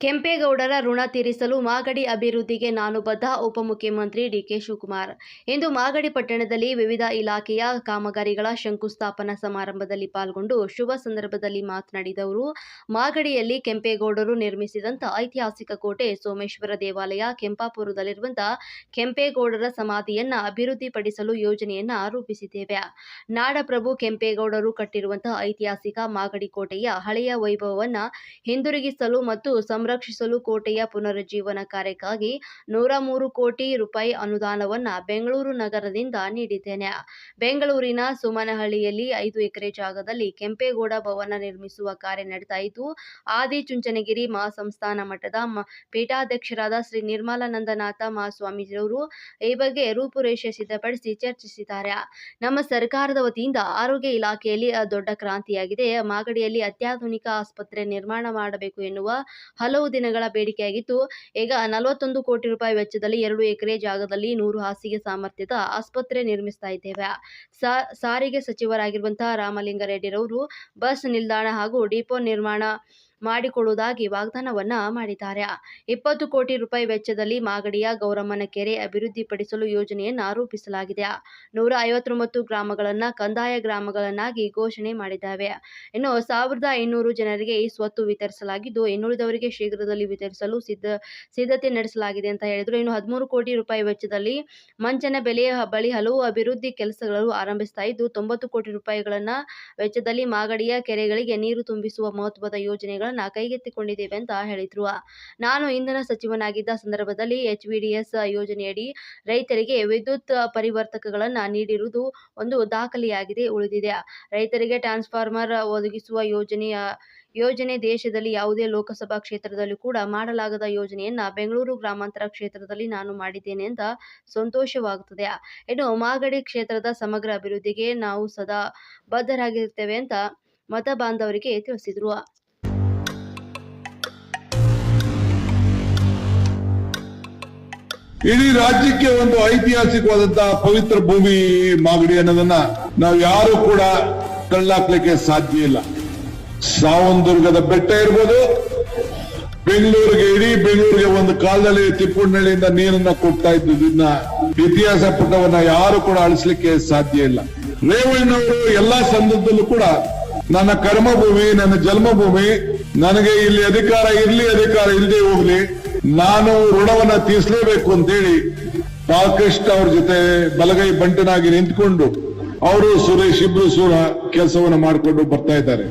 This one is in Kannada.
ಕೆಂಪೇಗೌಡರ ಋಣ ತೀರಿಸಲು ಮಾಗಡಿ ಅಭಿವೃದ್ಧಿಗೆ ನಾನು ಬದ್ಧ ಉಪಮುಖ್ಯಮಂತ್ರಿ ಡಿಕೆ ಶಿವಕುಮಾರ್. ಇಂದು ಮಾಗಡಿ ಪಟ್ಟಣದಲ್ಲಿ ವಿವಿಧ ಇಲಾಖೆಯ ಕಾಮಗಾರಿಗಳ ಶಂಕುಸ್ಥಾಪನಾ ಸಮಾರಂಭದಲ್ಲಿ ಪಾಲ್ಗೊಂಡು ಶುಭ ಸಂದರ್ಭದಲ್ಲಿ ಮಾತನಾಡಿದ ಅವರು ಮಾಗಡಿಯಲ್ಲಿ ಕೆಂಪೇಗೌಡರು ನಿರ್ಮಿಸಿದಂಥ ಐತಿಹಾಸಿಕ ಕೋಟೆ ಸೋಮೇಶ್ವರ ದೇವಾಲಯ ಕೆಂಪಾಪುರದಲ್ಲಿರುವಂತಹ ಕೆಂಪೇಗೌಡರ ಸಮಾಧಿಯನ್ನ ಅಭಿವೃದ್ಧಿಪಡಿಸಲು ಯೋಜನೆಯನ್ನ ರೂಪಿಸಿದ್ದೇವೆ. ನಾಡಪ್ರಭು ಕೆಂಪೇಗೌಡರು ಕಟ್ಟಿರುವಂತಹ ಐತಿಹಾಸಿಕ ಮಾಗಡಿ ಕೋಟೆಯ ಹಳೆಯ ವೈಭವವನ್ನ ಹಿಂದಿರುಗಿಸಲು ಮತ್ತು ಸಂರಕ್ಷಿಸಲು ಕೋಟೆಯ ಪುನರುಜ್ಜೀವನ ಕಾರ್ಯಕ್ಕಾಗಿ ನೂರ ಮೂರು ಕೋಟಿ ರೂಪಾಯಿ ಅನುದಾನವನ್ನ ಬೆಂಗಳೂರು ನಗರದಿಂದ ನೀಡಿದ್ದೇನೆ. ಬೆಂಗಳೂರಿನ ಸುಮನಹಳ್ಳಿಯಲ್ಲಿ ಐದು ಎಕರೆ ಜಾಗದಲ್ಲಿ ಕೆಂಪೇಗೌಡ ಭವನ ನಿರ್ಮಿಸುವ ಕಾರ್ಯ ನಡೀತಾ ಇದ್ದು ಆದಿಚುಂಚನಗಿರಿ ಮಹಾಸಂಸ್ಥಾನ ಮಠದ ಪೀಠಾಧ್ಯಕ್ಷರಾದ ಶ್ರೀ ನಿರ್ಮಲಾನಂದನಾಥ ಮಹಾಸ್ವಾಮೀಜಿಯವರು ಈ ಬಗ್ಗೆ ರೂಪುರೇಷೆ ಸಿದ್ಧಪಡಿಸಿ ಚರ್ಚಿಸಿದ್ದಾರೆ. ನಮ್ಮ ಸರ್ಕಾರದ ವತಿಯಿಂದ ಆರೋಗ್ಯ ಇಲಾಖೆಯಲ್ಲಿ ದೊಡ್ಡ ಕ್ರಾಂತಿಯಾಗಿದೆ. ಮಾಗಡಿಯಲ್ಲಿ ಅತ್ಯಾಧುನಿಕ ಆಸ್ಪತ್ರೆ ನಿರ್ಮಾಣ ಮಾಡಬೇಕು ಎನ್ನುವ ಹಲವು ದಿನಗಳ ಬೇಡಿಕೆಯಾಗಿತ್ತು. ಈಗ ನಲವತ್ತೊಂದು ಕೋಟಿ ರೂಪಾಯಿ ವೆಚ್ಚದಲ್ಲಿ ಎರಡು ಎಕರೆ ಜಾಗದಲ್ಲಿ ನೂರು ಹಾಸಿಗೆ ಸಾಮರ್ಥ್ಯದ ಆಸ್ಪತ್ರೆ ನಿರ್ಮಿಸ್ತಾ ಇದ್ದೇವೆ. ಸಾರಿಗೆ ಸಚಿವರಾಗಿರುವಂತಹ ರಾಮಲಿಂಗಾರೆಡ್ಡಿರವರು ಬಸ್ ನಿಲ್ದಾಣ ಹಾಗೂ ಡಿಪೋ ನಿರ್ಮಾಣ ಮಾಡಿಕೊಡುವುದಾಗಿ ವಾಗ್ದಾನವನ್ನ ಮಾಡಿದ್ದಾರೆ. ಇಪ್ಪತ್ತು ಕೋಟಿ ರೂಪಾಯಿ ವೆಚ್ಚದಲ್ಲಿ ಮಾಗಡಿಯ ಗೌರಮ್ಮನ ಕೆರೆ ಅಭಿವೃದ್ಧಿಪಡಿಸಲು ಯೋಜನೆಯನ್ನ ರೂಪಿಸಲಾಗಿದೆ. ನೂರ ಐವತ್ತೊಂಬತ್ತು ಗ್ರಾಮಗಳನ್ನ ಕಂದಾಯ ಗ್ರಾಮಗಳನ್ನಾಗಿ ಘೋಷಣೆ ಮಾಡಿದ್ದಾವೆ. ಇನ್ನು ಸಾವಿರದ ಐನೂರು ಜನರಿಗೆ ಈ ಸ್ವತ್ತು ವಿತರಿಸಲಾಗಿದ್ದು, ಇನ್ನುಳಿದವರಿಗೆ ಶೀಘ್ರದಲ್ಲಿ ವಿತರಿಸಲು ಸಿದ್ಧ, ಸಿದ್ಧತೆ ನಡೆಸಲಾಗಿದೆ ಅಂತ ಹೇಳಿದ್ರು. ಇನ್ನು ಹದಿಮೂರು ಕೋಟಿ ರೂಪಾಯಿ ವೆಚ್ಚದಲ್ಲಿ ಮಂಚನ ಬೆಲೆಯ ಬಳಿ ಹಲವು ಅಭಿವೃದ್ಧಿ ಕೆಲಸಗಳು ಆರಂಭಿಸ್ತಾ ಇದ್ದು, ತೊಂಬತ್ತು ಕೋಟಿ ರೂಪಾಯಿಗಳನ್ನ ವೆಚ್ಚದಲ್ಲಿ ಮಾಗಡಿಯ ಕೆರೆಗಳಿಗೆ ನೀರು ತುಂಬಿಸುವ ಮಹತ್ವದ ಯೋಜನೆಗಳನ್ನ ಕೈಗೆತ್ತಿಕೊಂಡಿದ್ದೇವೆ ಅಂತ ಹೇಳಿದ್ರು. ನಾನು ಇಂಧನ ಸಚಿವನಾಗಿದ್ದ ಸಂದರ್ಭದಲ್ಲಿ ಎಚ್ ವಿ ಡಿ ಎಸ್ ಯೋಜನೆಯಡಿ ರೈತರಿಗೆ ವಿದ್ಯುತ್ ಪರಿವರ್ತಕಗಳನ್ನ ನೀಡಿರುವುದು ಒಂದು ದಾಖಲೆಯಾಗಿದೆ, ಉಳಿದಿದೆ. ರೈತರಿಗೆ ಟ್ರಾನ್ಸ್ಫಾರ್ಮರ್ ಒದಗಿಸುವ ಯೋಜನೆಯ, ಯೋಜನೆ ದೇಶದಲ್ಲಿ ಯಾವುದೇ ಲೋಕಸಭಾ ಕ್ಷೇತ್ರದಲ್ಲೂ ಕೂಡ ಮಾಡಲಾಗದ ಯೋಜನೆಯನ್ನ ಬೆಂಗಳೂರು ಗ್ರಾಮಾಂತರ ಕ್ಷೇತ್ರದಲ್ಲಿ ನಾನು ಮಾಡಿದ್ದೇನೆ ಅಂತ ಸಂತೋಷವಾಗುತ್ತದೆ. ಇನ್ನು ಮಾಗಡಿ ಕ್ಷೇತ್ರದ ಸಮಗ್ರ ಅಭಿವೃದ್ಧಿಗೆ ನಾವು ಸದಾ ಬದ್ಧರಾಗಿರುತ್ತೇವೆ ಅಂತ ಮತ ಬಾಂಧವರಿಗೆ ತಿಳಿಸಿದರು. ಇಡೀ ರಾಜ್ಯಕ್ಕೆ ಒಂದು ಐತಿಹಾಸಿಕವಾದಂತಹ ಪವಿತ್ರ ಭೂಮಿ ಮಾಗಡಿ ಅನ್ನೋದನ್ನ ನಾವು ಯಾರು ಕೂಡ ಕಳ್ಳಾಕ್ಲಿಕ್ಕೆ ಸಾಧ್ಯ ಇಲ್ಲ. ಸಾವಂದುರ್ಗದ ಬೆಟ್ಟ ಇರ್ಬೋದು, ಬೆಂಗಳೂರಿಗೆ, ಇಡೀ ಬೆಂಗಳೂರಿಗೆ ಒಂದು ಕಾಲದಲ್ಲಿ ತಿಪ್ಪುಣ್ಣಳ್ಳಿಯಿಂದ ನೀರನ್ನ ಕೊಡ್ತಾ ಇದ್ದುದನ್ನ ಇತಿಹಾಸ ಪುಟವನ್ನ ಯಾರು ಕೂಡ ಅಳಿಸ್ಲಿಕ್ಕೆ ಸಾಧ್ಯ ಇಲ್ಲ. ರೇವಣ್ಣವರು ಎಲ್ಲಾ ಸಂದರ್ಭದಲ್ಲೂ ಕೂಡ ನನ್ನ ಕರ್ಮಭೂಮಿ, ನನ್ನ ಜನ್ಮಭೂಮಿ, ನನಗೆ ಇಲ್ಲಿ ಅಧಿಕಾರ ಇರ್ಲಿ, ಅಧಿಕಾರ ಇಲ್ಲದೆ ಹೋಗ್ಲಿ ನಾನು ಋಣವನ್ನ ತೀರಿಸಲೇಬೇಕು ಅಂತೇಳಿ ಬಾಲಕೃಷ್ಣ ಅವ್ರ ಜೊತೆ ಬಲಗೈ ಬಂಟನಾಗಿ ನಿಂತ್ಕೊಂಡು ಅವರು ಸುರೇಶ್ ಇಬ್ರು ಸೂರ ಕೆಲಸವನ್ನ ಮಾಡಿಕೊಂಡು ಬರ್ತಾ ಇದ್ದಾರೆ.